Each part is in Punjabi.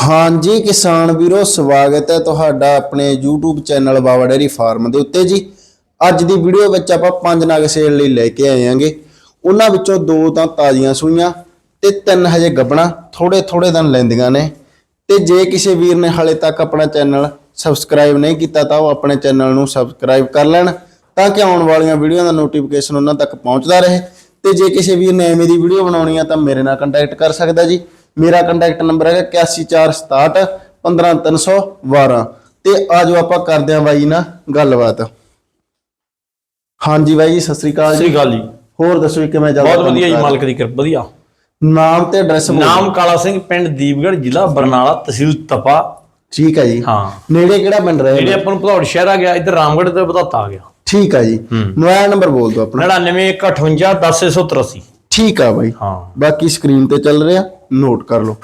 ਹਾਂਜੀ ਕਿਸਾਨ ਵੀਰੋ, ਸਵਾਗਤ ਹੈ ਤੁਹਾਡਾ ਆਪਣੇ YouTube channel Bawa dairy farm ਦੇ ਉੱਤੇ ਜੀ। ਅੱਜ ਦੀ ਵੀਡੀਓ ਵਿੱਚ ਆਪਾਂ ਪੰਜ ਨਗ ਸੇਲ ਲਈ ਲੈ ਕੇ ਆਏ ਆਂਗੇ ਉਹਨਾਂ ਵਿੱਚੋਂ ਦੋ ਤਾਂ ਤਾਜ਼ੀਆਂ ਸੂਈਆਂ ਤੇ ਤਿੰਨ ਹਜੇ ਗੱਬਣਾ ਥੋੜੇ ਥੋੜੇ ਦਿਨ ਲੈਂਦੀਆਂ ਨੇ। ਤੇ ਜੇ ਕਿਸੇ ਵੀਰ ਨੇ ਹਾਲੇ ਤੱਕ ਆਪਣਾ ਚੈਨਲ ਸਬਸਕ੍ਰਾਈਬ ਨਹੀਂ ਕੀਤਾ ਤਾਂ ਉਹ ਆਪਣੇ ਚੈਨਲ ਨੂੰ ਸਬਸਕ੍ਰਾਈਬ ਕਰ ਲੈਣ ਤਾਂ ਕਿ ਆਉਣ ਵਾਲੀਆਂ ਵੀਡੀਓ ਦਾ ਨੋਟੀਫਿਕੇਸ਼ਨ ਉਹਨਾਂ ਤੱਕ ਪਹੁੰਚਦਾ ਰਹੇ। ਤੇ ਜੇ ਕਿਸੇ ਵੀਰ ਨੇ ਐਵੇਂ ਦੀ ਵੀਡੀਓ ਬਣਾਉਣੀ ਆ ਤਾਂ ਮੇਰੇ ਨਾਲ ਕੰਟੈਕਟ ਕਰ ਸਕਦਾ ਜੀ। ਮੇਰਾ ਕੰਟੈਕਟ ਨੰਬਰ ਹੈਗਾ 814667 15312 ਤੇ ਆਜੋ ਆਪਾਂ ਕਰਦੇ ਆਂ ਬਾਈ ਨਾਲ ਗੱਲਬਾਤ। ਹਾਂਜੀ ਬਾਈ ਜੀ ਸਤਿ ਸ੍ਰੀ ਅਕਾਲ ਸ੍ਰੀ ਜੀ ਅਕਾਲ ਜੀ। ਹੋਰ ਦੱਸੋ ਕਿਵੇਂ ਚੱਲਦਾ ਬਹੁਤ ਵਧੀਆ ਜੀ? ਮਾਲਕ ਦੀ ਕਿਰਪਾ ਵਧੀਆ। ਨਾਮ ਤੇ ਐਡਰੈਸ ਨਾਮ ਕਾਲਾ ਸਿੰਘ ਪਿੰਡ ਦੀਪਗੜ੍ਹ ਜ਼ਿਲ੍ਹਾ ਬਰਨਾਲਾ ਤਹਿਸੀਲ ਤਪਾ। ਠੀਕ ਹੈ ਜੀ। ਹਾਂ। ਨੇੜੇ ਕਿਹੜਾ ਪਿੰਡ ਰਹੇ ਜਿਹੜੇ ਆਪਾਂ ਨੂੰ ਭਦੌੜ ਸ਼ਹਿਰ ਆ ਗਿਆ ਇੱਧਰ ਰਾਮਗੜ੍ਹ ਤੇ ਬਧਾਤਾ ਆ ਗਿਆ। ਠੀਕ ਹੈ ਜੀ। ਮੋਬਾਈਲ ਨੰਬਰ ਬੋਲ ਦਿਓ ਆਪਣਾ। 9915810183 ਠੀਕ ਆ ਬਾਈ। ਹਾਂ। ਬਾਕੀ ਸਕਰੀਨ ਤੇ ਚੱਲ ਰਿਹਾ ਨੋਟ ਕਰ ਲਓ।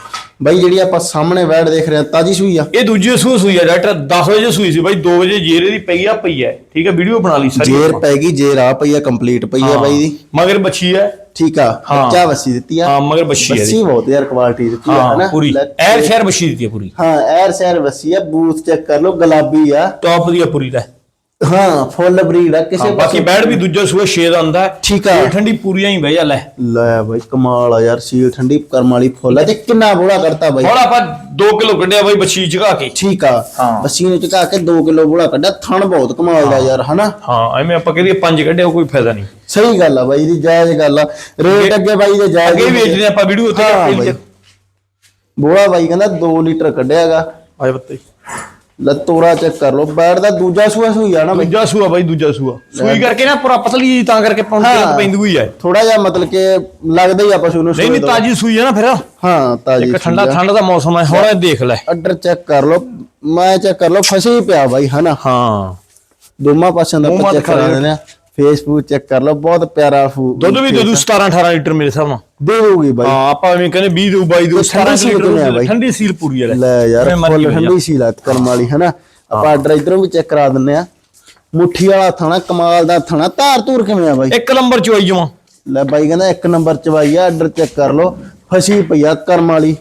ਬਾਈ ਜਿਹੜੀ ਆਪਾਂ ਸਾਹਮਣੇ ਵੈਡ ਦੇਖ ਰਹੇ ਆ ਤਾਜੀ ਸੂਈ ਆ। ਇਹ ਦੂਜੀ ਸੂਈ ਸੂਈ ਆ ਡਾਕਟਰ 10 ਵਜੇ ਸੂਈ ਸੀ ਬਾਈ 2 ਵਜੇ ਜੇਰੇ ਦੀ ਪਈ ਆ ਪਈ ਹੈ ਠੀਕ ਹੈ ਵੀਡੀਓ ਬਣਾ ਲਈ ਸਾਰੀ। ਜੇਰ ਪੈ ਗਈ ਜੇਰ ਆ ਪਈ ਆ ਕੰਪਲੀਟ ਪਈ ਆ ਬਾਈ ਦੀ। ਮਗਰ ਬੱਚੀ ਹੈ ਠੀਕ ਆ। ਬੱਚਾ ਵਸੀ ਦਿੱਤੀ ਆ। ਹਾਂ ਮਗਰ ਬੱਚੀ ਹੈ ਵਸੀ ਬਹੁਤ ਯਾਰ ਕੁਆਲਿਟੀ ਦਿੱਤੀ ਆ ਹਨਾ? ਪੂਰੀ। ਐਰ ਸ਼ਹਿਰ ਬੱਚੀ ਦਿੱਤੀ ਹੈ ਪੂਰੀ। ਹਾਂ ਐਰ ਸੈਰ ਵਸੀ ਆ ਬੂਥ ਚੈੱਕ ਕਰ ਲਓ ਗੁਲਾਬੀ ਆ। ਟੌਪ ਦੀ ਆ ਪੂਰੀ ਦਾ ਹਾਂ ਫੁੱਲ ਬਰੀਡ ਆ ਕਿਸੇ ਬਾਕੀ ਬੈਡ ਵੀ ਦੂਜਾ 6 ਦਾ ਆਂਦਾ ਠੀਕ ਆ। ਠੰਡੀ ਪੂਰੀਆਂ ਹੀ ਬਹਿ ਜਾ ਲੈ। ਲੈ ਬਾਈ ਕਮਾਲ ਆ ਯਾਰ ਸੀਲ ਠੰਡੀ ਕਰਮ ਵਾਲੀ ਫੁੱਲ ਆ। ਤੇ ਕਿੰਨਾ ਬੋਲਾ ਕਰਤਾ ਬਾਈ? ਹੁਣ ਆਪਾਂ 2 ਕਿਲੋ ਕੱਢਿਆ ਬਾਈ ਬੱਚੀ ਚਗਾ ਕੇ। ਠੀਕ ਆ। ਹਾਂ। ਬੱਸੀ ਨੂੰ ਚਕਾ ਕੇ 2 ਕਿਲੋ ਬੋਲਾ ਕੱਢਿਆ। ਥਣ ਬਹੁਤ ਕਮਾਲ ਦਾ ਯਾਰ ਹਨਾ? ਹਾਂ ਐਵੇਂ ਆਪਾਂ ਕਹਦੇ ਪੰਜ ਕੱਢਿਆ ਕੋਈ ਫਾਇਦਾ ਨਹੀਂ। ਸਹੀ ਗੱਲ ਆ ਬਾਈ ਦੀ ਜਾਇਜ਼ ਗੱਲ ਆ। ਰੇਟ ਅੱਗੇ ਬਾਈ ਦੇ ਜਾਇਜ਼ ਅੱਗੇ ਵੇਚਦੇ ਆਪਾਂ ਵੀਡੀਓ ਤੇ ਹਾਂ ਪੇਜ ਬਾਈ। ਬੋਲਾ ਬਾਈ ਕਹਿੰਦਾ 2 ਲੀਟਰ ਕੱਢਿਆਗਾ ਆਏ ਬੱਤੇ। ਲੈ ਤੋਰਾ ਚੈੱਕ ਕਰ ਲਓ ਬੈਡ ਦਾ ਦੂਜਾ ਸੂਆ ਸੂਈ ਆ ਨਾ ਬਾਈ। ਦੂਜਾ ਸੂਆ ਬਾਈ ਦੂਜਾ ਸੂਆ। ਸੂਈ ਕਰਕੇ ਨਾ ਪੂਰਾ ਪਤਲੀ ਤਾਂ ਕਰਕੇ ਪੌਂਡ। ਤੇ ਪੈਂਦੀ ਹੋਈ ਹੈ ਥੋੜਾ ਜਿਹਾ ਮਤਲਬ ਕਿ ਲੱਗਦਾ ਹੀ ਆ ਪਸ਼ੂ ਨੂੰ ਨਹੀਂ ਨਹੀਂ। ਤਾਜੀ ਸੂਈ ਹੈ ਨਾ ਫਿਰ। ਹਾਂ ਤਾਜੀ ਇੱਕ ਠੰਡਾ ਠੰਡ ਦਾ ਮੌਸਮ ਹੈ ਹੁਣ ਇਹ ਦੇਖ ਲੈ। ਆਰਡਰ ਚੈੱਕ ਕਰ ਲਓ। ਮੈਂ ਚੈੱਕ ਕਰ ਲਓ ਫਸੇ ਪਿਆ ਬਾਈ ਹਨਾ? ਹਾਂ। ਦੋਵਾਂ ਪਾਸਿਆਂ ਦਾ ਚੈੱਕ ਕਰਾ ਦਿੰਦੇ ਆ ਫੇਸਬੁੱਕ ਚੈੱਕ ਕਰ ਲਓ ਬਹੁਤ ਪਿਆਰਾ ਫੂ ਦੁੱਧ ਵੀ ਦੇ ਦੂ 17 18 ਲੀਟਰ ਮੇਰੇ ਹਿਸਾਬ ਨਾਲ। ਦੇ ਦੂਗੀ ਬਾਈ? ਹਾਂ ਆਪਾਂ ਐਵੇਂ ਕਹਿੰਦੇ 20 ਦੂ 22 ਦੂ ਤੇ ਠੰਡੀ 17 ਸੀਲ ਕਿਵੇਂ ਆ ਲੀਟਰ ਬਾਈ? ਠੰਡੀ ਸੀਲ ਪੂਰੀ ਹੈ ਲੈ ਯਾਰ ਫੁੱਲ। ਠੰਡੀ ਸੀ ਲੱਤ ਕਰਮ ਵਾਲੀ ਹਨਾ? ਆਪਾਂ ਆਰਡਰ ਇਧਰੋਂ ਵੀ ਚੈੱਕ ਕਰਾ ਦਿੰਨੇ ਆ। ਮੁੱਠੀ ਵਾਲਾ ਥਾਣਾ ਕਮਾਲ ਦਾ ਥਾਣਾ ਧਾਰ ਧੂਰ ਕਿਵੇਂ ਆ ਬਾਈ? ਇੱਕ ਨੰਬਰ ਚ ਆਈ ਜਮਾ ਲੈ ਬਾਈ ਕਹਿੰਦਾ ਇੱਕ ਨੰਬਰ ਚ ਬਾਈ ਆ ਆਰਡਰ ਚੈੱਕ ਕਰ ਲਓ। ਫਸੀ ਪਈ ਆ ਕਰਮ ਵਾਲੀ।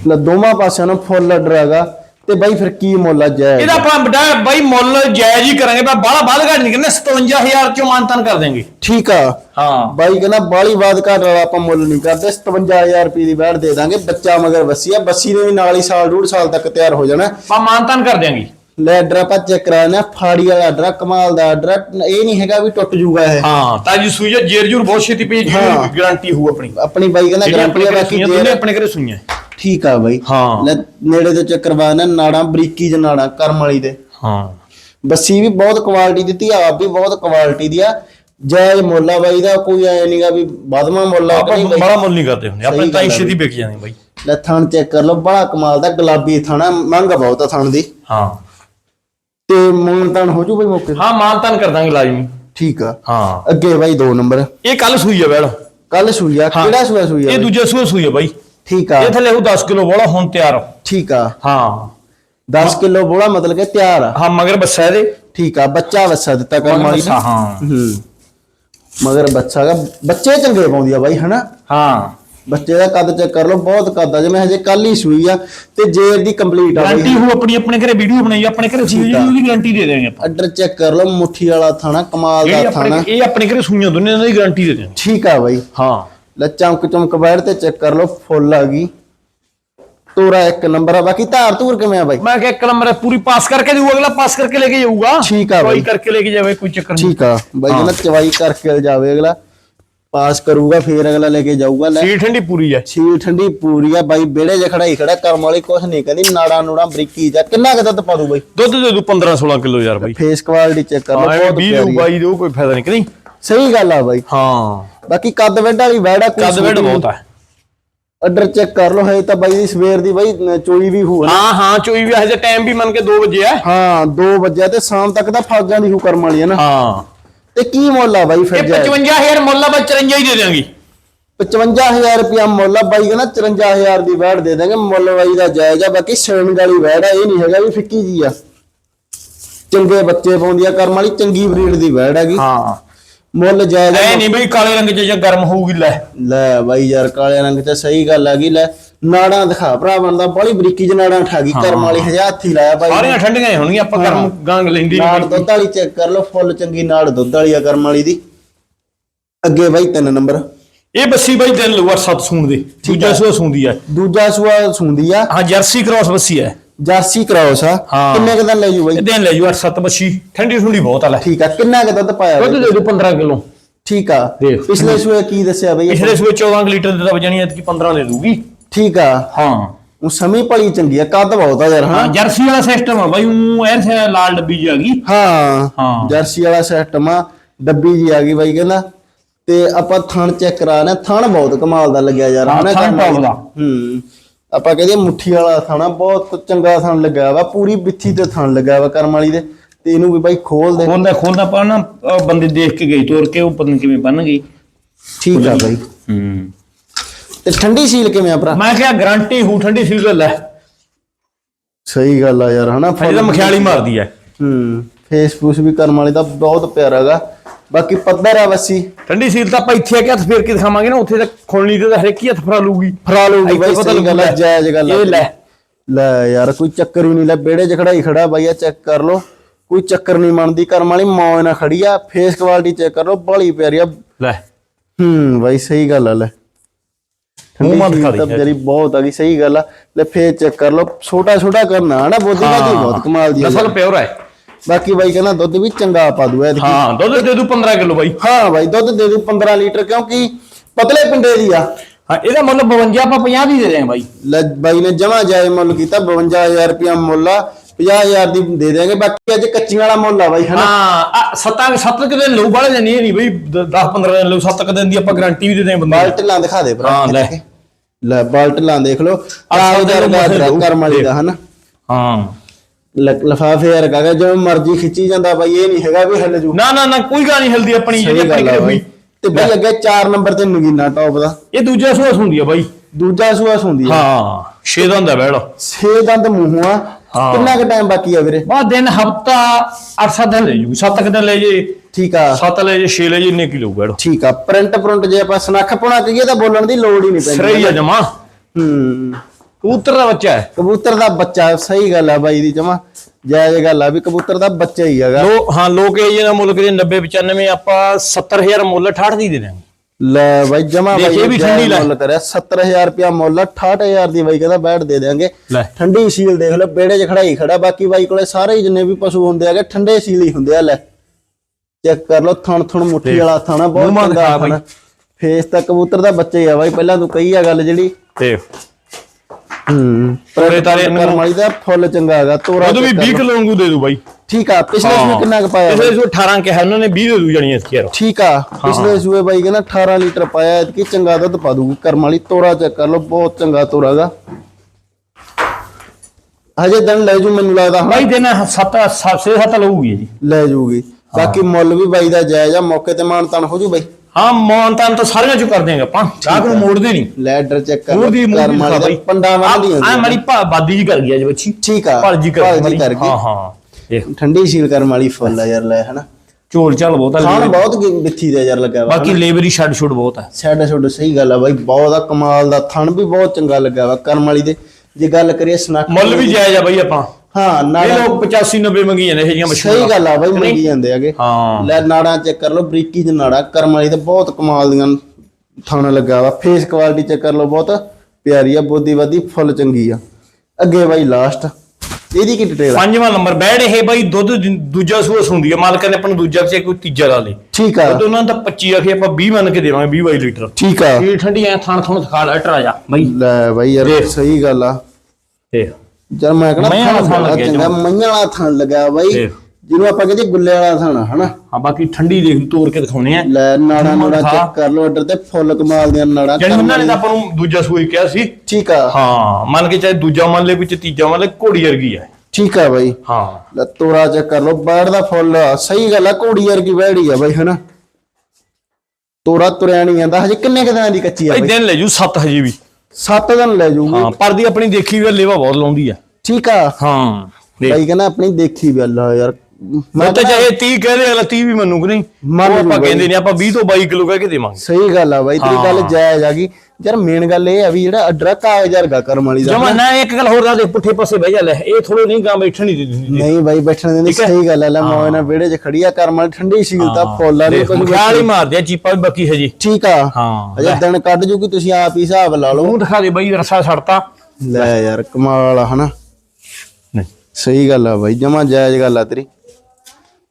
ਲੈ ਦੋਵਾਂ ਪਾਸਿਆਂ ਨੂੰ ਫੁੱਲ ਆਰਡਰ ਹੈਗਾ। ਤੇ ਬਾਈ ਫਿਰ ਕੀ ਮੁੱਲ ਆ ਜਾਇਜ਼? ਇਹਦਾ ਆਪਾਂ ਵੱਡਾ ਬਾਈ ਮੁੱਲ ਜਾਇਜ਼ ਹੀ ਕਰਾਂਗੇ ਪਰ ਬਾਹਲਾ ਬਾਦ ਘੱਟ ਨਹੀਂ ਕਰਨੇ 57000 ਚੋਂ ਮਾਨਤਨ ਕਰ ਦੇਂਗੇ ਠੀਕ ਆ। ਹਾਂ। ਬਾਈ ਕਹਿੰਦਾ ਬਾਲੀ ਬਾਦ ਘਾਟ ਵਾਲਾ ਆਪਾਂ ਮੁੱਲ ਨਹੀਂ ਕਰਦੇ 57000 ਰੁਪਏ ਦੀ ਬੈਠ ਦੇ ਦਾਂਗੇ ਬੱਚਾ ਮਗਰ ਵਸੀ ਆ ਬੱਸੀ ਨੇ ਵੀ ਨਾਲ ਹੀ ਸਾਲ ਡੂਢ ਸਾਲ ਤੱਕ ਤਿਆਰ ਹੋ ਜਾਣਾ। ਆਪਾਂ ਮਾਨਤਨ ਕਰ ਦੇਂਗੇ ਲੈ ਆਰਡਰ ਆਪਾਂ ਚੈੱਕ ਕਰਾਣਾ ਫਾੜੀ ਵਾਲਾ ਆਰਡਰ ਆ, ਕਮਾਲ ਦਾ ਆਰਡਰ ਆ। ਇਹ ਨਹੀਂ ਹੈਗਾ ਵੀ ਟੁੱਟ ਜੂਗਾ ਇਹ। ਹਾਂ ਤਾਜੀ ਸੂਈ ਹੈ ਜੇਰ ਜੂਰ ਬਹੁਤ ਛੇਤੀ ਹਾਂ। ਗਾਰੰਟੀ ਹੋਊ ਆਪਣੀ। ਆਪਣੀ ਬਾਈ ਕਹਿੰਦਾ ਗਰੰਟੀ ਬਾਕੀ ਜੇ ਆਪਣੇ ਘਰੇ ਸੂਈਆਂ। ਠੀਕ ਆ ਬਾਈ। ਹਾਂ। ਲੈ ਨੇੜੇ ਤੋਂ ਚੱਕਰ ਬਾਣਾ ਨਾੜਾਂ ਬਰੀਕੀ ਜ ਨਾੜਾਂ ਕਰਮ ਵਾਲੀ ਦੇ। ਹਾਂ। ਬੱਸੀ ਵੀ ਬਹੁਤ ਕੁਆਲਿਟੀ ਦਿੱਤੀ ਆ ਆਪ ਵੀ ਬਹੁਤ ਕੁਆਲਿਟੀ ਦੀ ਆ। ਜਾਇਜ਼ ਮੁੱਲ ਬਾਈ ਦਾ ਕੋਈ ਐ ਨਹੀਂਗਾ ਵੀ ਵਧਵਾ ਮੁੱਲ ਆਪਾਂ ਬੜਾ ਮੁੱਲ ਨਹੀਂ ਕਰਦੇ ਹੁੰਦੇ ਆਪਣੇ ਤਾਂ ਆ ਛੇਤੀ ਵਿਕ ਜਾਂਦੇ ਬਾਈ। ਲੈ ਥਣ ਚੈੱਕ ਕਰ ਲਓ ਬੜਾ ਕਮਾਲ ਦਾ ਗੁਲਾਬੀ ਥਣਾ ਮੰਗ ਬਹੁਤ ਆ ਥਣ ਦੀ। ਹਾਂ। ਤੇ ਮੂਨ ਤਣ ਹੋ ਜੂ ਬਾਈ ਮੌਕੇ? ਹਾਂ ਮਾਨਤਨ ਕਰ ਦਾਂਗੇ ਲਾਜ਼ਮੀ ਠੀਕ ਆ। ਹਾਂ। ਅੱਗੇ ਬਾਈ ਦੋ ਨੰਬਰ ਇਹ ਕੱਲ ਸੂਈ ਹੈ ਬੈਲ। ਕੱਲ ਸੂਈ ਆ। ਕਿਹੜਾ ਸੂਆ ਸੂਈ ਆ ਇਹ? ਦੂਜਾ ਸੂਆ ਸੂਈ ਬਾਈ। ਠੀਕ ਆ। ਇਹ ਥੱਲੇ ਉਹ 10 ਕਿਲੋ ਬੋਲਾ ਹੁਣ ਤਿਆਰ ਠੀਕ ਆ। ਹਾਂ। 10 ਕਿਲੋ ਬੋਲਾ ਮਤਲਬ ਕਿ ਤਿਆਰ ਆ। ਹਾਂ ਮਗਰ ਬੱਸਾ ਇਹਦੇ। ਠੀਕ ਆ ਬੱਚਾ ਵਸਾ ਦਿੱਤਾ ਕਰਮ ਵਾਲੀ ਬੱਸਾ ਹਾਂ। ਹੂੰ। ਮਗਰ ਬੱਚਾ ਦਾ ਬੱਚੇ ਚੰਗੇ ਪਾਉਂਦੀ ਆ ਬਾਈ ਹਨਾ? ਹਾਂ। ਬੱਚੇ ਦਾ ਕੱਦ ਚੈੱਕ ਕਰ ਲਓ ਬਹੁਤ ਕੱਦ ਆ। ਜਿਵੇਂ ਹਜੇ ਕੱਲ ਹੀ ਸੂਈ ਆ ਤੇ ਜੇਰ ਦੀ ਕੰਪਲੀਟ ਆ ਗਾਰੰਟੀ ਬਾਈ। ਹੋ ਆਪਣੀ ਆਪਣੇ ਘਰੇ ਵੀਡੀਓ ਬਣਾਈ ਆਪਣੇ ਘਰੇ ਸੂਈ ਠੀਕ ਆ। ਉਹਦੀ ਗਾਰੰਟੀ ਦੇ ਦੇਵਾਂਗੇ ਆਪਾਂ। ਆਰਡਰ ਚੈੱਕ ਕਰ ਲਓ ਮੁੱਠੀ ਵਾਲਾ ਥਾਣਾ ਕਮਾਲ ਜਿਹੜੀ ਦਾ ਥਾਣਾ। ਆਪਣੇ ਇਹ ਆਪਣੇ ਘਰੇ ਸੂਈਆਂ ਦੋਨੇ ਇਹਨਾਂ ਦੀ ਗਾਰੰਟੀ ਦੇ ਦੇਵਾਂਗੇ ਠੀਕ ਆ ਬਾਈ। ਹਾਂ। ਲੈ ਚਮਕ ਚਮਕ ਬੈਠ ਤੇ ਚੈੱਕ ਕਰ ਲਓ ਫੁੱਲ ਆ ਗਈ। ਤੋਰਾ ਇੱਕ ਨੰਬਰ ਆ ਬਾਕੀ ਧਾਰ ਧੂਰ ਕਿਵੇਂ ਆ ਬਾਈ? ਮੈਂ ਕਿਹਾ ਇੱਕ ਨੰਬਰ ਪੂਰੀ ਪਾਸ ਕਰਕੇ ਦੇਊ ਅਗਲਾ ਪਾਸ ਕਰਕੇ ਲੈ ਕੇ ਜਾਊਗਾ। ਠੀਕ ਆ ਬਾਈ। ਕਰਕੇ ਲੈ ਕੇ ਜਾਵੇ ਕੋਈ ਚੱਕਰ ਨਹੀਂ। ਠੀਕ ਆ। ਬਾਈ ਕਹਿੰਦਾ ਚਵਾਈ ਕਰਕੇ ਜਾਵੇ ਅਗਲਾ। ਪਾਸ ਕਰੂਗਾ ਫੇਰ ਅਗਲਾ ਲੈ ਕੇ ਜਾਊਗਾ ਲੈ। ਸੀਟ ਠੰਡੀ ਪੂਰੀ ਹੈ ਛੀਲ ਠੰਡੀ ਪੂਰੀ ਆ ਬਾਈ। ਬੇੜੇ 'ਚ ਖੜਾ ਹੀ ਖੜਾ ਕਰਮ ਵਾਲੀ ਕੁਛ ਨਹੀਂ ਕਹਿੰਦੀ ਨਾੜਾ ਨੂੜਾ ਬਰੀਕੀ ਜਾ ਕਿੰਨਾ ਕੁ ਦੁੱਧ ਪਾ ਦੂ ਬਾਈ? ਦੁੱਧ ਦੇ ਦੂ 15 16 ਕਿਲੋ ਯਾਰ ਬਾਈ। ਫੇਸ ਕੁਆਲਿਟੀ ਚੈੱਕ ਕਰ ਲਓ ਹਾਂ ਬਹੁਤ 20 ਪਿਆਰੀ ਆ। ਬਾਈ ਦੇ ਕੋਈ ਫਾਇਦਾ ਨਹੀਂ ਕਿ ਨਹੀਂ? ਸਹੀ ਗੱਲ ਆ ਬਾਈ। ਹਾਂ। ਬਾਕੀ ਕੱਦ ਵੱਡ ਵਾਲੀ ਵੈੜ ਆ ਕੱਦ ਵੇੜ ਬਹੁਤ ਹੈ ਆਰਡਰ ਚੈੱਕ ਕਰ ਲਓ ਹੈ ਤਾਂ ਬਾਈ ਦੀ ਸਵੇਰ ਦੀ ਬਾਈ ਚੋਈ ਵੀ ਹੋਣਾ ਹਾਂ ਹਾਂ ਚੋਈ ਵੀ ਹਜੇ ਟਾਈਮ ਵੀ ਮੰਨ ਕੇ 2 ਵਜੇ ਆ। ਹਾਂ 2 ਵਜੇ ਤੇ ਸ਼ਾਮ ਤੱਕ ਤਾਂ ਫਾਗਾਂ ਦੀ ਹੂ ਕਰਮ ਵਾਲੀ ਹੈ ਨਾ। ਹਾਂ। ਤੇ ਕੀ ਮੁੱਲ ਆ ਬਾਈ ਫਿਰ ਜਾਇਜ਼? 55000 ਮੁੱਲ ਆ ਬਈ 54 ਹੀ ਦੇ ਦਿਆਂਗੇ। 55000 ਰੁਪਿਆ ਮੁੱਲ ਆ ਬਾਈ ਕਹਿੰਦਾ 54000 ਦੀ ਵੈੜ ਦੇ ਦਾਂਗੇ ਮੁੱਲ ਬਾਈ ਦਾ ਜਾਇਜ਼ ਆ ਬਾਕੀ ਸੇਵਿੰਗ ਵਾਲੀ ਵੈੜ ਆ ਇਹ ਨਹੀਂ ਹੈਗਾ ਵੀ ਫਿੱਕੀ ਜੀ ਆ। ਚੰਗੇ ਬੱਚੇ ਪਾਉਂਦੀ ਆ ਕਰਮ ਵਾਲੀ ਚੰਗੀ ਬਰੀਡ ਦੀ ਵੈੜ ਹੈਗੀ। ਹਾਂ। ਮੁੱਲ ਜਾਇਜ਼ ਆ। ਐ ਨਹੀਂ ਬਈ ਕਾਲੇ ਰੰਗ 'ਚ ਜੇ ਗਰਮ ਹੋਊਗੀ ਲੈ। ਲੈ ਬਾਈ ਯਾਰ ਕਾਲੇ ਰੰਗ ਤੇ ਸਹੀ ਗੱਲ ਆ ਗਈ ਲੈ। ਨਾੜਾਂ ਦਿਖਾ ਭਰਾ ਬੰਦਾ ਬੜੀ ਬਰੀਕੀ ਚ ਨਾੜਾਂ ਠਾ ਗਈ ਕਰਮ ਵਾਲੀ ਹਜਾ ਹੱਥੀ ਲਾਇਆ ਬਾਈ। ਸਾਰੀਆਂ ਠੰਡੀਆਂ ਹੀ ਹੋਣਗੀਆਂ ਆਪਾਂ ਗਰਮ ਗਾਂਗ ਲੈਂਦੀ ਨਾੜ ਦੁੱਧ ਵਾਲੀ ਚੈੱਕ ਕਰ ਲਓ ਫੁੱਲ ਚੰਗੀ ਨਾੜ ਦੁੱਧ ਵਾਲੀ ਆ ਕਰਮ ਵਾਲੀ ਦੀ। ਅੱਗੇ ਬਾਈ ਤਿੰਨ ਨੰਬਰ। ਇਹ ਬੱਸੀ ਬਈ ਦਿਨ ਲਊਗਾ ਸੱਤ ਸੂਣ ਦੇ ਦੂਜਾ ਸੂਆ ਸੂੰਦੀ ਆ। ਦੂਜਾ ਸੂਆ ਸੁੰਦੀ ਆ। ਹਾਂ ਜਰਸੀ ਕ੍ਰਾਸ ਬੱਸੀ ਹੈ ਜਰਸੀ ਕਰਾਉਸ ਆ ਹਾਂ। ਕਿੰਨੇ ਕੁ ਦਿਨ ਲੈ ਜੂ ਬਾਈ? ਇਹ ਦਿਨ ਲੈ ਜੂ 8-7 ਬੱਸੀ ਠੰਡੀ ਠੰਡੀ ਬਹੁਤ ਆ ਲੈ। ਠੀਕ ਆ ਕਿੰਨਾ ਕੁ ਦੁੱਧ ਪਾਇਆ ਦੁੱਧ ਬਾਈ? ਦੇ ਦੂ 15 ਕਿਲੋ। ਠੀਕ ਆ। ਦੇਖ। ਪਿਛਲੇ ਸੂਏ ਕੀ ਦੱਸਿਆ ਬਈ ਪਿਛਲੇ ਸੂਏ 14 ਕੁ ਲੀਟਰ ਦੇ ਤਾਂ ਵਜਣੀ ਐਤਕੀ 15 ਦੇ ਦੂਗੀ। ਠੀਕ ਆ। ਹਾਂ। ਉਹ ਸਮੀ ਭਲੀ ਚੰਗੀ ਆ ਕੱਦ ਬਹੁਤ ਆ ਯਾਰ ਹਾਂ ਹਾਂ ਜਰਸੀ ਵਾਲਾ ਸਿਸਟਮ ਆ ਬਾਈ ਉਹ ਐਰ ਸੇ ਲਾਲ ਡੱਬੀ ਜੀ ਆ ਗਈ। ਹਾਂ। ਹਾਂ। ਜਰਸੀ ਵਾਲਾ ਸਿਸਟਮ ਆ ਡੱਬੀ ਜੀ ਆ ਗਈ ਬਾਈ ਕਹਿੰਦਾ। ਤੇ ਆਪਾਂ ਥਣ ਚੈੱਕ ਕਰਾ ਲਿਆ ਥਣ ਬਹੁਤ ਕਮਾਲ ਦਾ ਲੱਗਿਆ ਯਾਰ ਹਾਂ, ਥਣ top ਦਾ। ਹੂੰ। ਆਪਾਂ ਕਹਿੰਦੇ ਮੁੱਠੀ ਵਾਲਾ ਥਣਾ ਬਹੁਤ ਚੰਗਾ ਥਣ ਲੱਗਾ ਵਾ ਪੂਰੀ ਬਿੱਥੀ ਤੇ ਥਣ ਲੱਗਾ ਵਾ ਕਰਮ ਵਾਲੀ ਦੇ। ਤੇ ਇਹਨੂੰ ਵੀ ਬਾਈ ਖੋਲ ਦੇ। ਖੋਲਦਾ ਖੋਲਦਾ ਪਰ ਨਾ ਉਹ ਬੰਦੇ ਦੇਖ ਕੇ ਗਈ ਤੋਰ ਕੇ ਉਹ ਪਤਾ ਨੀ ਕਿਵੇਂ ਬਣ ਗਈ। ਠੀਕ ਆ ਬਾਈ। ਹੂੰ। ਤੇ ਠੰਡੀ ਸੀਲ ਕਿਵੇਂ ਆ ਭਰਾ? ਮੈਂ ਕਿਹਾ ਗਾਰੰਟੀ ਹੂ ਠੰਡੀ ਸੀ ਗੱਲ ਹੈ ਸਹੀ ਗੱਲ ਆ ਯਾਰ ਹਨਾ? ਤਾਂ ਮਖਿਆਲੀ ਮਾਰਦੀ ਹੈ ਹੂੰ ਫੇਸਬੁਕ ਵੀ ਕਰਮ ਵਾਲੀ ਦਾ ਬਹੁਤ ਪਿਆਰਾ ਬਾਕੀ ਪੱਧਰ ਆ ਵਸੀ ਠੰਡੀ ਸੀਲ ਤਾਂ ਆਪਾਂ ਇੱਥੇ ਆ ਕੇ ਹੱਥ ਫੇਰ ਕੇ ਦਿਖਾਵਾਂਗੇ ਨਾ ਉੱਥੇ ਤਾਂ ਖੋਲਣੀ ਤੇ ਤਾਂ ਹਰੇਕ ਹੀ ਹੱਥ ਫਰਾ ਲੂਗੀ ਫਰਾ ਲੂਗੀ ਬਾਈ ਪਤਾ ਸਹੀ ਗੱਲ ਲੱਗੂਗਾ। ਜਾਇਜ਼ ਗੱਲ ਇਹ ਲੈ। ਲੈ ਯਾਰ ਕੋਈ ਚੱਕਰ ਹੀ ਨਹੀਂ ਲੈ ਬੇੜੇ 'ਚ ਖੜਾਈ ਖੜਾ ਬਾਈ ਆ ਚੈੱਕ ਕਰ ਲੋ ਕੋਈ ਚੱਕਰ ਨਹੀਂ ਮੰਨਦੀ ਕਰਮ ਵਾਲੀ ਮੌਜ ਨਾਲ ਖੜੀ ਆ ਫੇਸ ਕੁਆਲਿਟੀ ਚੈੱਕ ਕਰ ਲੋ ਬੜੀ ਪਿਆਰੀ ਆ। ਲੈ। ਹੂੰ ਬਾਈ ਸਹੀ ਗੱਲ ਆ ਲੈ। ਮੂੰਹ ਮਾ ਠੰਡੀ ਦਿਖਾ ਸੀਲ ਤਾਂ ਜਿਹੜੀ ਬਹੁਤ ਆ ਗਈ ਸਹੀ ਗੱਲ ਆ। ਲੈ ਫੇਸ ਚੈੱਕ ਕਰ ਲੋ ਛੋਟਾ ਛੋਟਾ ਕਰਨਾ ਹਨਾ ਬੋਦੀ ਦਾ ਬਹੁਤ ਕਮਾਲ ਦੀ ਨਸਲ ਪਿਓਰ ਹੈ ਬਾਕੀ ਬਾਈ ਕਹਿੰਦਾ ਦੁੱਧ ਵੀ ਚੰਗਾ ਪਾ ਦੂ ਐਤਕੀ। ਹਾਂ ਦੁੱਧ ਦੇ ਦੂ 15 ਕਿਲੋ ਬਾਈ। ਹਾਂ ਬਾਈ ਦੁੱਧ ਦੇ ਦੂ 15 ਲੀਟਰ ਕਿਉਂਕਿ ਪਤਲੇ ਪਿੰਡੇ ਦੀ ਆ। ਹਾਂ ਇਹਦਾ ਮੁੱਲ 52 ਆਪਾਂ 50 ਦੀ ਦੇ ਦੇਂ ਬਾਈ। ਲੈ ਬਾਈ ਨੇ ਜਮਾ ਜਾਇਜ਼ ਮੁੱਲ ਕੀਤਾ 52000 ਰੁਪਇਆ ਮੁੱਲ ਆ 50000 ਦੀ ਦੇ ਦੇਾਂਗੇ ਬਾਕੀ ਅੱਜ ਕੱਚੀਆਂ ਵਾਲਾ ਮੁੱਲ ਆ ਬਾਈ ਹਨਾ? ਹਾਂ ਸੱਤਾਂ ਸੱਤ ਕੁ ਦਿਨ ਲਊ ਬਾਲੇ ਨਹੀਂ ਨਹੀਂ ਬਈ 10 15 ਦਿਨ ਲਊ ਸੱਤ ਕੁ ਦਿਨ ਦੀ ਆਪਾਂ ਗਾਰੰਟੀ ਵੀ ਦੇ ਦੇਂ ਬੰਦੇ। ਬਾਲਟ ਲਾਂ ਦਿਖਾ ਦੇ ਭਰਾ ਹਾਂ, ਲੈ। ਲੈ ਬਾਲਟ ਲਾਂ ਦੇਖ ਲਓ ਆਹ ਮੋਹਰ ਕਰਮ ਵਾਲੀ ਦਾ ਹਨਾ? ਹਾਂ। ਲਫਾਫੇ ਵਰਗਾ ਗਾ, ਜਿਵੇਂ ਮਰਜ਼ੀ ਖਿੱਚੀ ਜਾਂਦਾ ਬਾਈ ਇਹ ਨਹੀਂ ਹੈਗਾ ਵੀ ਹਿੱਲ ਜੂ। ਨਾ ਨਾ ਨਾ ਕੋਈ ਗੱਲ ਨਹੀਂ ਹਲਦੀ ਆਪਣੀ ਜਿਹੜੀ ਸਹੀ ਗੱਲ ਆ ਬਾਈ। ਹੋਈ ਤੇ ਬਾਈ ਅੱਗੇ 4 ਨੰਬਰ ਤੇ ਨਗੀਨਾ ਟੌਪ ਦਾ। ਇਹ ਦੂਜਾ ਸੂਸ ਹੁੰਦੀ ਆ ਬਾਈ। ਦੂਜਾ ਸੂਆ ਹੁੰਦੀ ਆ। ਹਾਂ ਛੇ ਦਾ ਹੁੰਦਾ ਬੈੜ ਛੇ ਦੰਦ ਮੂੰਹ ਆ। ਹਾਂ। ਕਿੰਨਾ ਕੁ ਟਾਈਮ ਬਾਕੀ ਆ ਵੀਰੇ? ਬਾ ਦਿਨ ਹਫਤਾ 8-7 ਦਿਨ ਲੈ ਜੂ। 7 ਦਿਨ ਲੈ ਜੇ। ਠੀਕ ਆ। 7 ਲੈ ਜੇ 6 ਲੈ ਜੇ ਇੰਨੇ ਕਿਲੋ ਬੈੜ ਠੀਕ ਆ। ਪ੍ਰਿੰਟ ਪ੍ਰਿੰਟ ਜੇ ਆਪਾਂ ਸਨੱਖ ਪੁਣਾ ਕਹੀਏ ਤਾਂ ਬੋਲਣ ਦੀ ਲੋੜ ਹੀ ਨਹੀਂ ਪੈਂਦੀ ਸਹੀ ਆ ਜਮਾ। ਹੂੰ। ਕਬੂਤਰ ਦਾ ਬੱਚਾ ਹੈ। ਕਬੂਤਰ ਦਾ ਬੱਚਾ ਸਹੀ ਗੱਲ ਆ ਬਾਈ ਦੀ ਜਮਾ। ਜਾਇਜ਼ ਗੱਲ ਆ ਵੀ ਕਬੂਤਰ ਦਾ ਬੱਚਾ ਹੀ ਹੈਗਾ। ਲੋ ਹਾਂ ਲੋਕ ਇਹ ਜਿਹੜਾ ਮੁੱਲ ਕਰੇ 90 95 ਆਪਾਂ 70000 ਮੁੱਲ 68 ਦੀ ਦੇ ਦਾਂਗੇ ਲੈ ਬਾਈ ਜਮਾ ਬਾਈ ਇਹ ਵੀ ਠੰਡੀ ਲੈ। ਮੁੱਲ ਕਰਿਆ। 70000 ਰੁਪਿਆ ਮੁੱਲ 68000 ਦੀ ਬਾਈ ਕਹਿੰਦਾ ਬੈਠ ਦੇ ਦੇਾਂਗੇ ਲੈ। ਠੰਡੀ ਸੀਲ ਦੇਖ ਲਓ ਬੇੜੇ 'ਚ ਖੜਾਈ ਖੜਾ ਬਾਕੀ ਬਾਈ ਕੋਲੇ ਸਾਰੇ ਹੀ ਜਿੰਨੇ ਵੀ ਪਸ਼ੂ ਹੁੰਦੇ ਆਗੇ ਠੰਡੇ ਸੀਲ ਹੀ ਹੁੰਦੇ ਆ ਲੈ। ਚੈੱਕ ਕਰ ਲਓ ਥਣ ਥਣ ਮੁੱਠੀ ਵਾਲਾ ਥਾਣਾ ਬਹੁਤ ਚੰਗਾ ਫੇਸ ਤਾਂ ਕਬੂਤਰ ਦਾ ਬੱਚਾ ਹੀ ਆ ਬਾਈ ਪਹਿਲਾਂ ਤੂੰ ਕਹੀ ਆ ਗੱਲ ਜਿਹੜੀ। ਤੇ ਹੂੰ। ਤੋਰੇ ਤਾਰੇ ਵਾਲੀ ਦਾ ਫੁੱਲ ਚੰਗਾ ਹੈਗਾ ਤੋਰਾ ਉਹਦੋਂ ਵੀ check ਕਰ 20 ਲਓ। ਕਿਲੋ ਵਾਂਗੂ ਦੇ ਦੂ ਬਾਈ। ਠੀਕ ਆ ਪਿਛਲੇ ਸੂਏ ਕਿੰਨਾ ਕੁ ਪਾਇਆ ਪਿਛਲੇ ਸੂ 18 ਕਿਹਾ ਉਹਨਾਂ ਨੇ 20 ਦੇ ਦੂ ਜਾਣੀ ਇਸ ਯਾਰ। ਠੀਕ ਆ ਪਿਛਲੇ ਸੂਏ ਬਾਈ ਕਹਿੰਦਾ 18 ਲੀਟਰ ਪਾਇਆ ਕਿ ਚੰਗਾ ਦੁੱਧ ਪਾ ਦੂਗੀ ਕਰਮ ਵਾਲੀ ਤੋਰਾ ਚੈੱਕ ਕਰ ਲਓ ਬਹੁਤ ਚੰਗਾ ਤੋਰਾ ਗਾ ਹਜੇ ਦਿਨ ਲੈ ਜੂ ਮੈਨੂੰ ਲੱਗਦਾ ਬਾਈ ਦਿਨ 7 6 7 ਲਊਗੀ ਜੀ। ਲੈ ਜੂਗੀ। ਬਾਕੀ ਮੁੱਲ ਵੀ ਬਾਈ ਦਾ ਜਾਇਜ਼ ਆ ਮੌਕੇ ਤੇ ਮਾਨ ਤਾਨ ਹੋ ਜੂ ਬਾਈ। ਹਾਂ ਮੌਨ ਤਾਂ ਤਾਂ ਸਾਰੀਆਂ ਚ ਕਰ ਦੇਂਗੇ ਆਪਾਂ ਗਾਹਕ ਨੂੰ ਮੋੜਦੇ ਨਹੀਂ ਲੈਡਰ ਚੈੱਕ ਕਰ ਮੂਰ ਦੀ ਮੂਰ ਦੀ ਵਾਲੀ ਬਾਈ ਪੰਡਾ ਵਾਂਦੀ ਆ ਮੜੀ ਬਾਦੀ ਜੀ ਕਰ ਗਿਆ ਜੀ ਬੱਚੀ। ਠੀਕ ਆ ਭਲ ਜੀ ਕਰ। ਹਾਂ ਹਾਂ ਠੰਡੀ ਸੀਲ ਕਰਮ ਵਾਲੀ ਫੁੱਲ ਆ ਯਾਰ ਲੈ ਹਨਾ। ਝੋਲ ਚੱਲ ਬਹੁਤ ਆ ਖਾਣ ਬਹੁਤ ਗਿੱਥੀ ਦਾ ਯਾਰ ਲੱਗਾ ਬਾਕੀ ਲੇਬਰੀ ਛੱਡ ਛੁੱਟ ਬਹੁਤ ਆ। ਸਾਡਾ ਛੋੜ ਸਹੀ ਗੱਲ ਆ ਬਾਈ ਬਹੁਤ ਆ ਕਮਾਲ ਦਾ ਥਣ ਵੀ ਬਹੁਤ ਚੰਗਾ ਲੱਗਾ ਵਾ ਕਰਮ ਵਾਲੀ ਦੇ। ਜੇ ਗੱਲ ਕਰੀਏ ਸਨੱਖ ਮੁੱਲ ਵੀ ਜਾਇਜ਼ ਆ ਬਾਈ ਆਪਾਂ। ਹਾਂ ਇਹ ਨਾੜਾ ਲੋਕ 85 90 ਮੰਗੀ ਜਾਂਦੇ ਇਹ ਜੀਆਂ ਸਹੀ ਗੱਲ ਆ ਬਾਈ ਮੰਗੀ ਜਾਂਦੇ ਆਗੇ ਹਾਂ। ਲੈ ਨਾੜਾਂ ਚੈੱਕ ਕਰ ਲਓ ਬਰੀਕੀ ਚ ਨਾੜਾ ਕਰਮ ਵਾਲੀ ਤੇ ਬਹੁਤ ਕਮਾਲ ਦੀਆਂ ਥਣ ਲੱਗਾ ਵਾ। ਫੇਸ ਕੁਆਲਿਟੀ ਚੈੱਕ ਕਰ ਲਓ ਬਹੁਤ ਪਿਆਰੀ ਆ ਬੋਦੀ ਵਾਦੀ ਫੁੱਲ ਚੰਗੀ ਆ। ਅੱਗੇ ਬਾਈ ਲਾਸਟ ਇਹਦੀ ਕੀ ਡਿਟੇਲ ਆ? ਪੰਜਵਾਂ ਨੰਬਰ ਬੈੜ ਇਹ ਬਾਈ ਦੁੱਧ ਦਿ- ਦੂਜਾ ਸੂਆ ਹੁੰਦੀ ਆ ਮਾਲਕਾਂ ਨੇ ਆਪਾਂ ਨੂੰ ਦੂਜਾ ਚ ਕੋਈ ਤੀਜਾ ਲਾ ਲੇ। ਠੀਕ ਆ। ਦੁੱਧ ਉਹਨਾਂ ਦਾ 25 ਆਖੇ ਆਪਾਂ 20 ਮੰਨ ਕੇ ਦੇਵਾਂਗੇ 20 22 ਲੀਟਰ। ਠੀਕ ਆ। ਇਹ ਠੰਡੀ ਐ ਥਣ ਥਣ ਖਾ ਲੈ ਟਰਾ ਜਾ ਬਾਈ। ਲੈ ਬਾਈ ਯਾਰ ਦੇਖ। ਸਹੀ ਗੱਲ ਆ। ਦੇਖ। ਜਦ ਮੈਂ ਕਹਿੰਦਾ ਮਈਆਂ ਵਾਲਾ ਥਣ ਲੱਗਿਆ ਚੰਗਾ ਮਈਆਂ ਵਾਲਾ ਥਣ ਲੱਗਾ ਬਾਈ। ਜਿਹਨੂੰ ਆਪਾਂ ਕਹਿੰਦੇ ਗੁੱਲੇ ਵਾਲਾ ਥਣ ਹਨਾ? ਹਾਂ ਬਾਕੀ ਠੰਡੀ ਦੇਖ ਤੋੜ ਕੇ ਦਿਖਾਉਣੇ ਆ। ਲੈ ਨਾੜਾ ਨਾੜਾ। ਚੈੱਕ ਕਰ ਲਓ ਇੱਧਰ ਤੇ ਫੁੱਲ ਕਮਾਲ ਦੀਆਂ ਨਾੜਾਂ ਕਰਮ ਉਹਨਾਂ ਨੇ ਤਾਂ ਆਪਾਂ ਨੂੰ ਦੂਜਾ ਸੂਈ ਕਿਹਾ ਸੀ। ਠੀਕ ਆ। ਹਾਂ ਮੰਨ ਕੇ ਚਾਹੇ ਦੂਜਾ ਮੰਨ ਲੈ ਵਿੱਚ ਤੀਜਾ ਮੰਨ ਲੈ ਘੋੜੀ ਵਰਗੀ ਆ। ਠੀਕ ਆ ਬਾਈ। ਹਾਂ। ਲੈ ਤੋਰਾ ਚੈੱਕ ਕਰ ਲਓ ਬੈੜ ਦਾ ਫੁੱਲ। ਸਹੀ ਗੱਲ ਆ ਘੋੜੀ ਵਰਗੀ ਬੈੜੀ ਆ ਬਾਈ ਹਨਾ? ਤੋਰਾ ਤੁਰਿਆ ਨਹੀਂ ਜਾਂਦਾ ਹਜੇ ਕਿੰਨੇ ਕੁ ਦਿਨਾਂ ਦੀ ਕੱਚੀ ਆ ਬਾਈ? ਦਿਨ ਲੈ ਜੂ 7 ਹਜੇ ਵੀ। 7 ਦਿਨ ਲੈ ਜੂਗੀ ਹਾਂ ਪਰਦੀ ਆਪਣੀ ਦੇਖੀ ਵੀ ਲੇਵਾ ਬਹੁਤ ਲਾਉਂਦੀ ਆ। ਠੀਕ ਆ। ਹਾਂ ਬਾਈ ਕਹਿੰਦਾ ਆਪਣੀ ਦੇਖੀ ਵੀ ਅੱਲਾ ਯਾਰ ਮੈਂ ਤਾਂ ਚਾਹੇ 30 ਕਹਦੇ ਅਗਲਾ 30 ਵੀ ਮੰਨੂ ਕਿ ਨਹੀਂ? ਮੰਨ ਉਹ ਆਪਾਂ ਕਹਿੰਦੇ ਨੇ ਆਪਾਂ 20 ਤੋਂ 22 ਕਿਲੋ ਕਹਿ ਕੇ ਦੇਵਾਂਗੇ। ਸਹੀ ਗੱਲ ਆ ਬਾਈ ਤੇਰੀ ਗੱਲ। ਜਾਇਜ਼ ਆ ਗਈ। ਯਾਰ ਮੇਨ ਗੱਲ ਇਹ ਆ ਵੀ ਜਿਹੜਾ ਅਡਰਾ ਕਾਗਜ਼ ਵਰਗਾ ਕਰਮ ਵਾਲੀ ਦਾ ਜਮਾ ਨਾ ਇੱਕ ਗੱਲ ਹੋਰ ਦੱਸ ਦੇ ਪੁੱਠੇ ਪਾਸੇ ਬਹਿ ਜਾ ਲੈ ਇਹ ਥੋੜੇ ਨਹੀਂ ਗਾਂ ਬੈਠਣ ਨਹੀਂ ਦਿੰਦੀ ਨਹੀਂ ਬਾਈ ਬੈਠਣ ਦੇ ਨਹੀਂ ਠੀਕ ਹੈ? ਸਹੀ ਗੱਲ ਆ। ਲੈ ਮੋਏ ਨਾਲ ਵਿਹੜੇ 'ਚ ਖੜੀ ਆ ਕਰਮ ਵਾਲੀ ਠੰਡੀ ਸ਼ੀਲਤਾ ਫੁੱਲਾਂ ਨੇ ਕੁਝ ਖਿਆਲ ਹੀ ਮਾਰਦੇ ਆ ਚੀਪਾ ਵੀ ਬਾਕੀ ਹਜੇ ਠੀਕ ਆ। ਹਾਂ ਅਜੇ ਦਿਨ ਕੱਢ ਜੂਗੀ ਤੁਸੀਂ ਆਪ ਹੀ ਹਿਸਾਬ ਲਾ ਲਓ। ਮੂੰਹ ਦਿਖਾ ਦੇ ਬਾਈ ਰਸਾ ਛੜਤਾ ਲੈ ਯਾਰ ਕਮਾਲ ਆ ਹਨਾ? ਨਹੀਂ। ਸਹੀ ਗੱਲ ਆ ਬਾਈ ਜਮਾ ਜਾਇਜ਼ ਗੱਲ ਆ ਤੇਰੀ।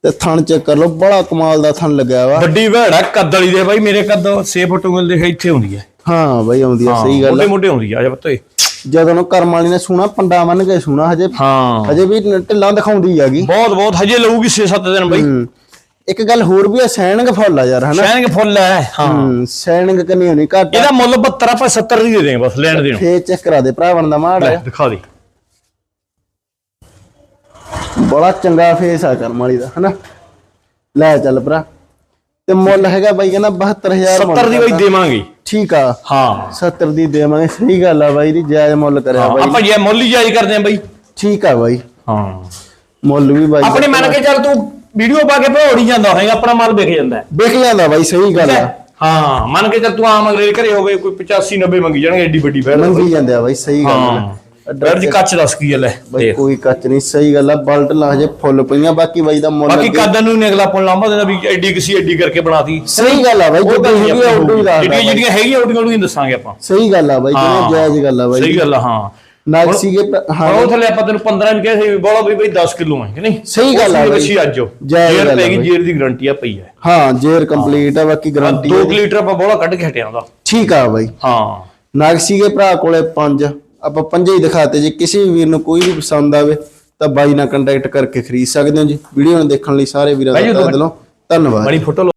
ਤੇ ਥਣ ਚੈੱਕ ਕਰ ਲਓ ਬੜਾ ਕਮਾਲ ਦਾ ਥਣ ਲੱਗਿਆ ਵਾ। ਵੱਡੀ ਭੈੜਾ ਕੱਦ ਵਾਲੀ ਦੇ ਬਾਈ ਮੇਰੇ ਕੱਦ 6 ਫੁੱਟ ਉਂਗਲ ਦੇ ਇੱਥੇ ਹੁੰਦੀ ਹੈ ਹਾਂ ਬਾਈ ਆਉਂਦੀ ਆ ਸਹੀ ਗੱਲ ਮੋਟੇ ਆ। ਮੋਟੇ ਹੁੰਦੀ ਆ ਜਾ ਪਤੋਏ ਜਦੋਂ ਨੂੰ ਕਰਮ ਵਾਲੀ ਨੇ ਸੂਣਾ ਪੰਡਾ ਮੰਨ ਕੇ ਸੂਣਾ ਹਜੇ ਹਾਂ। ਹਜੇ ਵੀ ਢਿੱਲਾਂ ਦਿਖਾਉਂਦੀ ਹੈਗੀ। ਬਹੁਤ ਬਹੁਤ ਹਜੇ ਲਊਗੀ 6-7 ਦਿਨ ਬਾਈ। ਇੱਕ ਗੱਲ ਹੋਰ ਵੀ ਆ ਸੈਨਿੰਗ ਫੁੱਲ ਆ ਯਾਰ ਹਨਾ? ਸ਼ੈਨਿੰਗ ਫੁੱਲ ਹੈ। ਹਾਂ ਸੈਨਿੰਗ ਕਨੀ ਹੋਣੀ ਘੱਟ ਇਹਦਾ ਮੁੱਲ 72 ਆਪਾਂ 70 ਦੀ ਦੇ ਦੇਂਗੇ ਬਸ ਲੈਣ ਦੇਣ। ਫੇਰ ਚੈੱਕ ਕਰਾ ਦੇ ਭਰਾਵਣ ਦਾ ਮਾੜ ਆ। ਦਿਖਾ ਦੇ। ਬੜਾ ਚੰਗਾ ਫੇਸ ਆ ਕਰਮ ਵਾਲੀ ਦਾ ਹਨਾ? ਲੈ ਚੱਲ ਭਰਾ। ਤੇ ਮੁੱਲ ਹੈਗਾ ਬਾਈ ਕਹਿੰਦਾ 72000 ਮੁੱਲ 70 ਦੀ ਬਾਈ। ਦੇਵਾਂਗੇ। ਠੀਕ ਆ। ਹਾਂ। 70 ਦੀ ਦੇਵਾਂਗੇ ਸਹੀ ਗੱਲ ਆ ਬਾਈ ਦੀ ਜਾਇਜ਼ ਮੁੱਲ ਕਰਿਆ ਬਾਈ। ਆਪਾਂ ਜੇ ਮੁੱਲ ਹੀ ਜਾਇਜ਼ ਕਰਦੇ ਆਂ ਬਾਈ। ਠੀਕ ਆ ਬਾਈ। ਹਾਂ। ਮੁੱਲ ਵੀ ਬਾਈ ਆਪਣੇ ਮੰਨ ਕੇ ਚੱਲ ਤੂੰ ਵੀਡੀਓ ਪਾ ਕੇ ਭੋੜੀ ਜਾਂਦਾ ਹੋਏਗਾ ਆਪਣਾ ਮਾਲ ਵਿਕ ਜਾਂਦਾ। ਵਿਕ ਜਾਂਦਾ ਬਾਈ ਸਹੀ ਗੱਲ ਆ। ਹਾਂ? ਮੰਨ ਕੇ ਚੱਲ ਤੂੰ ਆਮ ਅਗਲੇ ਘਰੇ ਹੋਵੇ ਕੋਈ 85 90 ਮੰਗੀ ਜਾਣਗੇ ਐਡੀ ਵੱਡੀ ਬੈੜ ਮੰਗੀ ਜਾਂਦੇ ਆ ਬਾਈ ਸਹੀ ਗੱਲ ਆ। ਦੀ ਕੱਚ ਦੱਸ ਕੀ ਹੈ? ਲੈ ਬਾਈ ਕੋਈ ਕੱਚ ਨਹੀਂ ਸਹੀ ਗੱਲ ਆ ਬਲਟ ਲਾ ਹਜੇ ਫੁੱਲ ਪਈਆਂ ਬਾਕੀ ਬਾਈ ਦਾ ਮੁੱਲ ਬਾਕੀ ਕਾਦਨ ਨੂੰ ਨੀ ਅਗਲਾ ਪੁਣ ਲਾਂਬਾ ਦਿੰਦਾ ਵੀ ਐਡੀ ਕਿਸੀ ਐਡੀ ਕਰਕੇ ਬਣਾਤੀ। ਸਹੀ ਗੱਲ ਆ ਬਾਈ ਉਹ ਜੋ ਗੱਲ ਹੈਗੀ ਆ ਉਦੋਂ ਹੀ ਦੱਸਦਾ ਜਿਹੜੀਆਂ। ਜਿਹੜੀਆਂ ਹੈਗੀਆਂ ਉਹਦੀਆਂ ਉਹਦੀਆਂ ਦੱਸਾਂਗੇ ਆਪਾਂ। ਸਹੀ ਗੱਲ ਆ ਬਾਈ। ਜਿਵੇਂ ਜਾਇਜ਼ ਗੱਲ ਆ ਬਾਈ। ਸਹੀ ਗੱਲ ਆ ਹਾਂ। ਨਾਗ ਸੀਗੇ ਹਾਂ। ਉਹ ਥੱਲੇ ਆਪਾਂ ਤੈਨੂੰ 15 ਵੀ ਕਹੇ ਸੀ ਬੋਲਾ ਵੀ ਬਈ 10 ਕਿਲੋ ਹੈ ਕਿ ਨਹੀਂ? ਸਹੀ ਗੱਲ ਆ ਬਾਈ। ਅੱਜ। ਜੇਰ ਪੈਗੀ। ਜੇਰ ਦੀ ਗਾਰੰਟੀ ਆ ਪਈ ਹੈ ਹਾਂ ਜੇਰ ਕੰਪਲੀਟ ਆ ਬਾਕੀ ਗਾਰੰਟੀ 2 ਲੀਟਰ ਆਪਾਂ ਬੋਲਾ ਕੱਢ ਕੇ ਹਟਿਆ ਉਹਦਾ। ਠੀਕ ਆ ਬਾਈ। ਹਾਂ। ਨਾਗ ਸੀਗੇ ਭਰਾ ਕੋਲੇ ਪੰਜ। ਆਪਾਂ ਪੰਜੇ ਹੀ ਦਿਖਾਤੇ ਜੇ ਕਿਸੇ ਵੀ ਵੀਰ ਨੂੰ ਕੋਈ ਵੀ ਪਸੰਦ ਆਵੇ ਤਾਂ ਬਾਈ ਨਾਲ ਕੰਟੈਕਟ ਕਰਕੇ ਖਰੀਦ ਸਕਦੇ ਹੋ ਜੀ। ਵੀਡੀਓ ਨੂੰ ਦੇਖਣ ਲਈ ਸਾਰੇ ਵੀਰਾਂ ਦਾ ਤਹਿ ਦਿਲੋਂ ਧੰਨਵਾਦ। ਬੜੀ ਫੋਟੋ